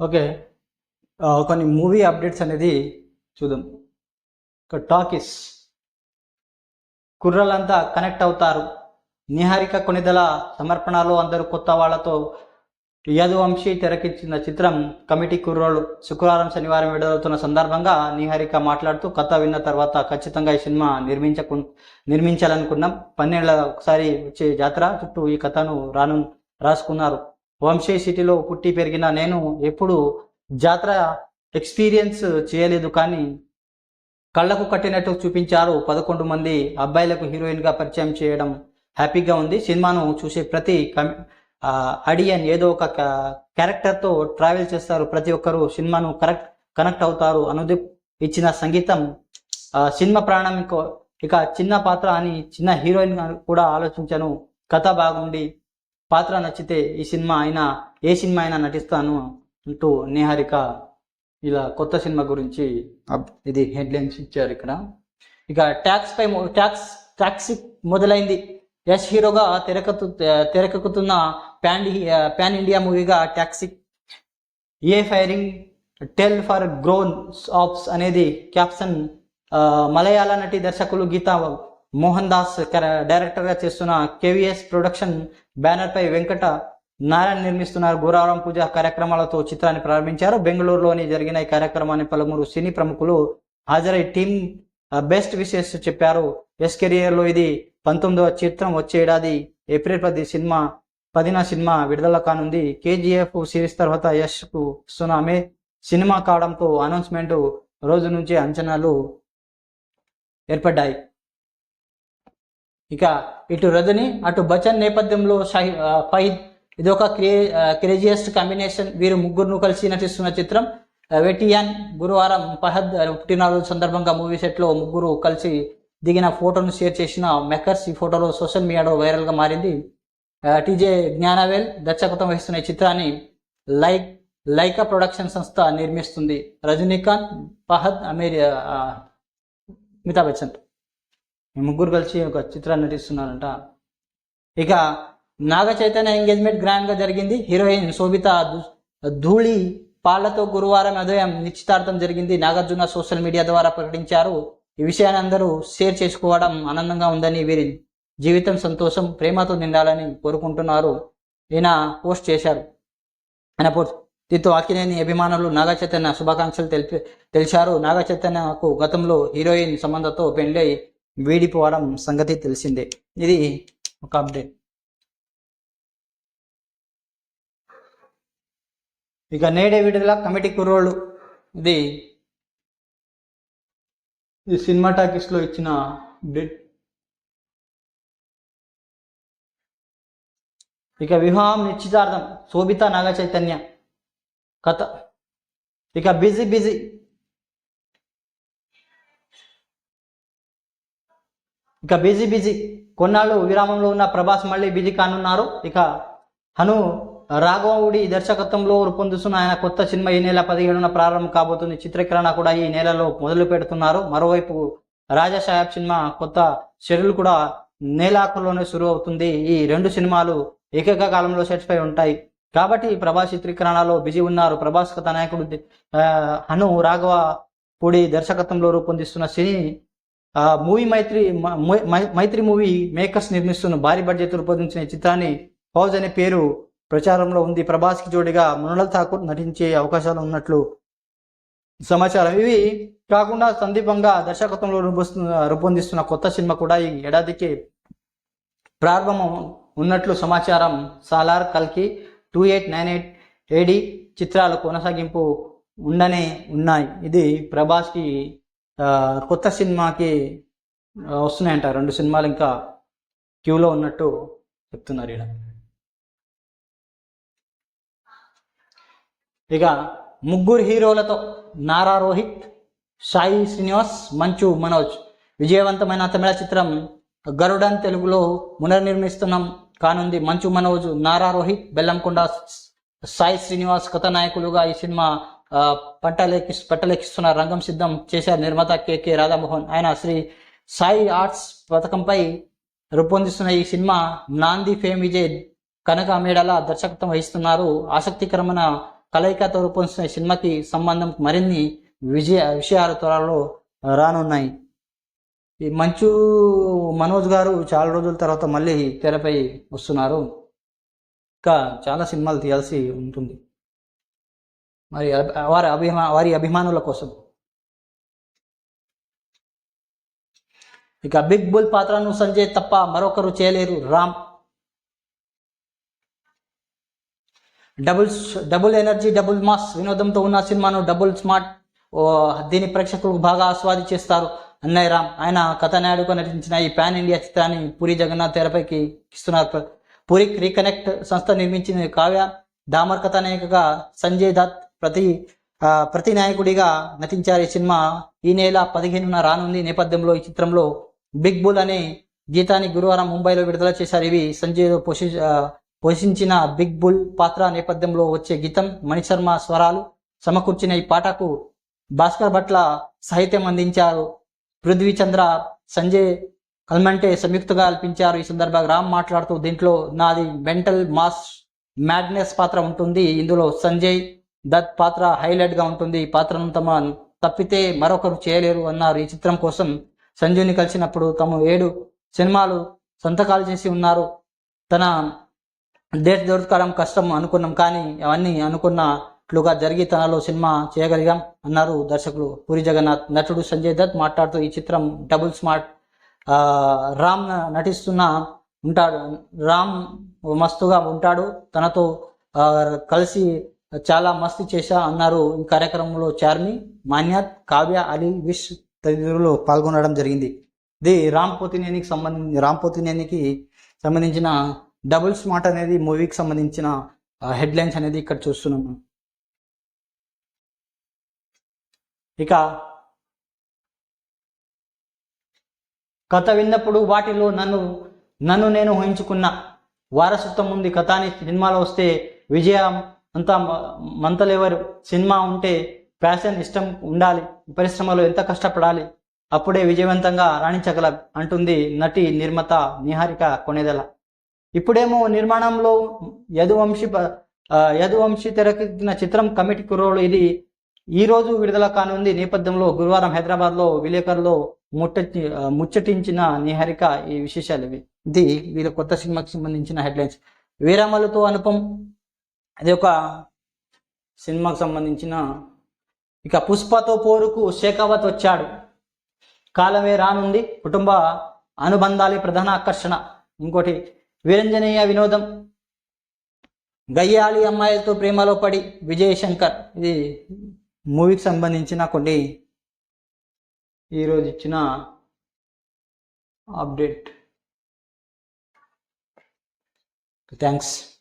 Okay. కొన్ని movie updates అనేది చూద్దాం. ఒక టాకీస్. కుర్రలంతా కనెక్ట్ అవుతారు. నిహారిక కొనిదల సమర్పణలో అందరూ కొత్త వాళ్ళతో యదువంశీ తెరకెక్కించిన చిత్రం కమిటీ కుర్రోలు శుక్రవారం శనివారం విడుదలవుతున్న సందర్భంగా నిహారిక మాట్లాడుతూ కథ విన్న తర్వాత ఖచ్చితంగా ఈ సినిమా నిర్మించకు నిర్మించాలనుకున్నాం. పన్నెండుల ఒకసారి వచ్చే జాతర చుట్టూ ఈ కథను రాను రాసుకున్నారు. వంశీ సిటీలో పుట్టి పెరిగిన నేను ఎప్పుడు జాతర ఎక్స్పీరియన్స్ చేయలేదు కానీ కళ్ళకు కట్టినట్టు చూపించారు పదకొండు మంది అబ్బాయిలకు హీరోయిన్గా పరిచయం చేయడం హ్యాపీగా ఉంది. సినిమాను చూసే ప్రతి కమి అడియన్ ఏదో ఒక క- క్యారెక్టర్తో ట్రావెల్ చేస్తారు. ప్రతి ఒక్కరు సినిమాను కరెక్ట్ కనెక్ట్ అవుతారు అనుదీప్ ఇచ్చిన సంగీతం సినిమా ప్రాణం ఇక చిన్న పాత్ర అని చిన్న హీరోయిన్ కూడా ఆలోచించాను. కథ బాగుండి పాత్ర నచ్చితే ఈ సినిమా అయినా ఏ సినిమా అయినా నటిస్తాను అంటూ నిహారిక ఇలా కొత్త సినిమా గురించి ఇది హెడ్లైన్స్ ఇచ్చారు ఇక్కడ. ఇక ట్యాక్స్ పై ట్యాక్స్ ట్యాక్స్ మొదలైంది. యశ్ హీరోగా తెరకెత్తు తెరకెక్కుతున్న pan pan India మూవీగా toxic a fairy tale for grown ups అనేది క్యాప్షన్ మలయాళ నటి దర్శకులు గీతా మోహన్ దాస్ డైరెక్టర్గా చేస్తున్న కేవీఎస్ ప్రొడక్షన్ బ్యానర్పై వెంకట నారాయణ నిర్మిస్తున్నారు. గురారం పూజ కార్యక్రమాలతో చిత్రాన్ని ప్రారంభించారు. బెంగళూరులోని జరిగిన ఈ కార్యక్రమాన్ని పలువురు సినీ ప్రముఖులు హాజరై టీమ్ బెస్ట్ విషెస్ చెప్పారు. ఎస్ కెరియర్లో ఇది పంతొమ్మిదవ చిత్రం. వచ్చే ఏడాది ఏప్రిల్ పది సినిమా పదిన సినిమా విడుదల కానుంది. కేజీఎఫ్ సిరీస్ తర్వాత యశ్కు సునామే. సినిమా కావడంతో అనౌన్స్మెంట్ రోజు నుంచి అంచనాలు ఏర్పడ్డాయి. ఇక ఇటు రజని అటు బచ్చన్ నేపథ్యంలో షాహి ఫహిద్. ఇది ఒక క్రే క్రేజియస్ట్ కాంబినేషన్. వీరు ముగ్గురును కలిసి నటిస్తున్న చిత్రం. వెటియాన్ గురువారం ఫహద్ పుట్టినరోజు సందర్భంగా మూవీ సెట్లో ముగ్గురు కలిసి దిగిన ఫోటోను షేర్ చేసిన మెకర్స్ ఈ ఫోటోలో సోషల్ మీడియాలో వైరల్గా మారింది. టీజే జ్ఞానవేల్ దర్శకత్వం వహిస్తున్న ఈ చిత్రాన్ని లైక్ లైకా ప్రొడక్షన్ సంస్థ నిర్మిస్తుంది. రజనీకాంత్ ఫహద్ అమీర్ ఆ, అమితాబ్ బచ్చన్. ముగ్గురు కలిసి ఒక చిత్రాన్ని నటిస్తున్నారంట. ఇక నాగ చైతన్య ఎంగేజ్మెంట్ గ్రాండ్గా జరిగింది. హీరోయిన్ శోభిత ధూళి పాళ్ళతో గురువారం ఉదయం నిశ్చితార్థం జరిగింది. నాగార్జున సోషల్ మీడియా ద్వారా ప్రకటించారు. ఈ విషయాన్ని అందరూ షేర్ చేసుకోవడం ఆనందంగా ఉందని వీరి జీవితం సంతోషం ప్రేమతో నిండాలని కోరుకుంటున్నారు. ఈయన పోస్ట్ చేశారు. ఆయన పోస్ట్ దీంతో అక్కినేని అభిమానులు నాగ చైతన్య శుభాకాంక్షలు తెలిపి తెలిశారు. నాగ చైతన్యకు గతంలో హీరోయిన్ సంబంధంతో పెళ్ళి వీడిపోవడం సంగతి తెలిసిందే. ఇది ఒక అప్డేట్. ఇక నేడే విడుదల కమిటీ కుర్రోళ్ళు. ఇది ఈ సినిమా టాకీస్లో ఇచ్చిన అప్డేట్. ఇక వివాహం నిశ్చితార్థం. శోభిత నాగ చైతన్య కథ. ఇక బిజీ బిజీ ఇక బిజీ బిజీ కొన్నాళ్ళు విరామంలో ఉన్న ప్రభాస్ మళ్ళీ బిజీ కానున్నారు. ఇక హను రాఘవుడి దర్శకత్వంలో రూపొందిస్తున్న ఆయన కొత్త సినిమా ఈ నెల పదిహేడున ప్రారంభం కాబోతుంది. చిత్రీకరణ కూడా ఈ నెలలో మొదలు పెడుతున్నారు. మరోవైపు రాజా సాహెబ్ సినిమా కొత్త షెడ్యూల్ కూడా నేలాఖరులోనే శురు అవుతుంది. ఈ రెండు సినిమాలు ఏకైక కాలంలో సెట్స్ పై ఉంటాయి. కాబట్టి ప్రభాస్ చిత్రీకరణలో బిజీ ఉన్నారు. ప్రభాస్ కథ నాయకుడు హను రాఘవ పూడి దర్శకత్వంలో రూపొందిస్తున్న సినీ మూవీ మైత్రి మై- మైత్రి మూవీ మేకర్స్ నిర్మిస్తున్న భారీ బడ్జెట్ రూపొందించిన ఈ చిత్రాన్ని ఫౌజ్ అనే పేరు ప్రచారంలో ఉంది. ప్రభాస్కి జోడిగా మృణల్ ఠాకూర్ నటించే అవకాశాలు ఉన్నట్లు సమాచారం. ఇవి కాకుండా సందీపంగా దర్శకత్వంలో రూపొస్తున్న రూపొందిస్తున్న కొత్త సినిమా కూడా ఈ ఏడాదికి ప్రారంభం ఉన్నట్లు సమాచారం. సాలార్ కల్కి two eight nine eight AD చిత్రాలు కొనసాగింపు ఉండనే ఉన్నాయి. ఇది ప్రభాస్కి కొత్త సినిమాకి వస్తున్నాయంట. రెండు సినిమాలు ఇంకా క్యూలో ఉన్నట్టు చెప్తున్నారు ఇక్కడ ఇక ముగ్గురు హీరోలతో నారా రోహిత్ సాయి శ్రీనివాస్ మంచు మనోజ్. విజయవంతమైన తమిళ చిత్రం గరుడన్ తెలుగులో పునర్నిర్మిస్తున్నాం. కానుంది మంచు మనోజ్ నారా రోహిత్ బెల్లంకొండ సాయి శ్రీనివాస్ కథానాయకులుగా ఈ సినిమా ఆ, పట్టలేకి రంగం సిద్ధం చేశారు నిర్మాత కెకే రాధామోహన్. ఆయన శ్రీ సాయి ఆర్ట్స్ పథకంపై రూపొందిస్తున్న ఈ సినిమా నాంది ఫేమ్ విజయ్ కనక మేడల దర్శకత్వం వహిస్తున్నారు. ఆసక్తికరమైన కలయికతో రూపొందిస్తున్న సినిమాకి సంబంధం మరిన్ని విజయ విషయాలు త్వరలో రానున్నాయి. ఈ మంచు మనోజ్ గారు చాలా రోజుల తర్వాత మళ్ళీ తెరపై వస్తున్నారు. ఇంకా చాలా సినిమాలు తీయాల్సి ఉంటుంది. మరి అభి- వారి అభిమా వారి అభిమానుల కోసం. ఇక బిగ్ బుల్ పాత్రను సంజయ్ తప్ప మరొకరు చేయలేరు Ram. Double double energy double mass వినోదంతో ఉన్న సినిమాను డబుల్ స్మార్ట్ ఓ, దీని ప్రేక్షకులు బాగా ఆస్వాదించేస్తారు అన్నయ్య రామ్. ఆయన కథానాయుడుగా నటించిన ఈ పాన్ ఇండియా చిత్రాన్ని పూరి జగన్నాథ్ తెరపైకి ఇస్తున్నారు. పూరి రీకనెక్ట్ సంస్థ నిర్మించిన కావ్య దామర్ కథానాయికగా సంజయ్ దత్ ప్రతి ప్రతి నాయకుడిగా నటించారు ఈ సినిమా. ఈ నెల పదిహేనున రానుంది నేపథ్యంలో ఈ చిత్రంలో బిగ్ బుల్ అనే గీతాన్ని గురువారం ముంబైలో విడుదల చేశారు. ఇవి సంజయ్ పోషి పోషించిన బిగ్ బుల్ పాత్ర నేపథ్యంలో వచ్చే గీతం మణిశర్మ స్వరాలు సమకూర్చిన ఈ పాటకు భాస్కర్ భట్ల సాహిత్యం అందించారు. పృథ్వీ చంద్ర సంజయ్ కల్మంటే సంయుక్తగా కల్పించారు ఈ సందర్భంగా రామ్ మాట్లాడుతూ దీంట్లో నాది మెంటల్ మాస్ మ్యాడ్నెస్ పాత్ర ఉంటుంది. ఇందులో సంజయ్ దత్ పాత్ర హైలైట్గా ఉంటుంది. ఈ పాత్రను తమ తప్పితే మరొకరు చేయలేరు అన్నారు ఈ చిత్రం కోసం సంజయ్ని కలిసినప్పుడు తమ ఏడు సినిమాలు సంతకాలు చేసి ఉన్నారు. తన డేట్ దొరకడం కష్టం అనుకున్నాం కానీ అవన్నీ అనుకున్నట్లుగా జరిగి తనలో సినిమా చేయగలిగాం అన్నారు దర్శకులు పూరి జగన్నాథ్. నటుడు సంజయ్ దత్ మాట్లాడుతూ ఈ చిత్రం డబుల్ స్మార్ట్ రామ్ నటిస్తున్న ఉంటాడు. రామ్ మస్తుగా ఉంటాడు. తనతో కలిసి చాలా మస్తు చేశా అన్నారు ఈ కార్యక్రమంలో చార్మి మాన్యాత్ కావ్య అలీ విష్ తదితరులు పాల్గొనడం జరిగింది. ఇది రామ్ పోతినేనికి సంబంధించి రామ్ పోతినేనికి సంబంధించిన డబుల్ స్మార్ట్ అనేది మూవీకి సంబంధించిన హెడ్లైన్స్ అనేది ఇక్కడ చూస్తున్నాము. ఇక కథ విన్నప్పుడు వాటిలో నన్ను నన్ను నేను ఊహించుకున్న వారసత్వం ఉంది. కథ అని సినిమాలో వస్తే విజయం అంతా మంతలు మంతలెవరు. సినిమా ఉంటే ప్యాషన్ ఇష్టం ఉండాలి. పరిశ్రమలో ఎంత కష్టపడాలి అప్పుడే విజయవంతంగా రాణించగల అంటుంది నటి నిర్మాత నిహారిక కొనేదల. ఇప్పుడేమో నిర్మాణంలో యదువంశీ యదువంశీ తెరకెక్కిన చిత్రం కమిటీ కుర్రోలు ఇది. ఈ రోజు విడుదల కానుంది నేపథ్యంలో గురువారం హైదరాబాద్లో విలేకరులో ముట్ట ముచ్చటించిన నిహారిక ఈ విశేషాలు ఇవి. ఇది వీళ్ళ కొత్త సినిమాకి సంబంధించిన హెడ్లైన్స్. వీరమలతో అనుపం అది ఒక సినిమాకు సంబంధించిన ఇక పుష్పతో పోరుకు శేఖావత్ వచ్చాడు. కాలమే రానుంది. కుటుంబ అనుబంధాలే ప్రధాన ఆకర్షణ. ఇంకోటి వీరంజనేయ వినోదం. గయ్యాలి అమ్మాయిలతో ప్రేమలో పడి విజయ్ శంకర్ ఇది మూవీకి సంబంధించిన కొన్ని ఈరోజు ఇచ్చిన అప్డేట్. థ్యాంక్స్